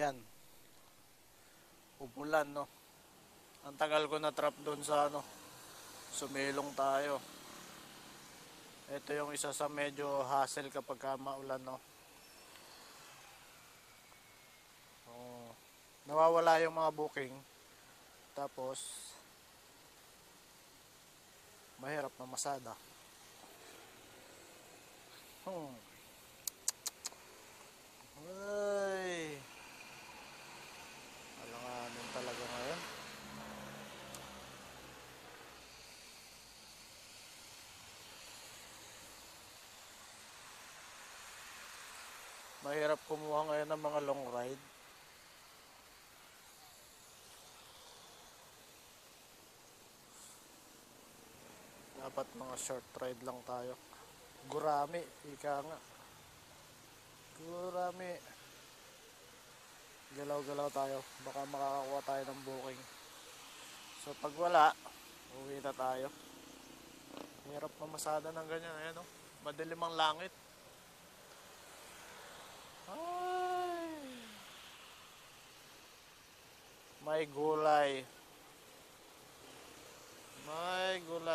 Ayan. Umulan, no? Ang tagal ko na trap doon sa ano. Sumilong tayo. Ito yung isa sa medyo hassle kapag ka maulan, no? Oh, nawawala yung mga booking. Tapos, mahirap na masada. Hmm. Mahirap kumuha ngayon ng mga long ride. Dapat mga short ride lang tayo. Gurami, ika nga. Gurami. Galaw-galaw tayo. Baka makakakuha tayo ng booking. So pag wala, uwi na tayo. Hirap mamasada ng ganyan. Ayan o. Madilim ang langit. May gulay. May gulay.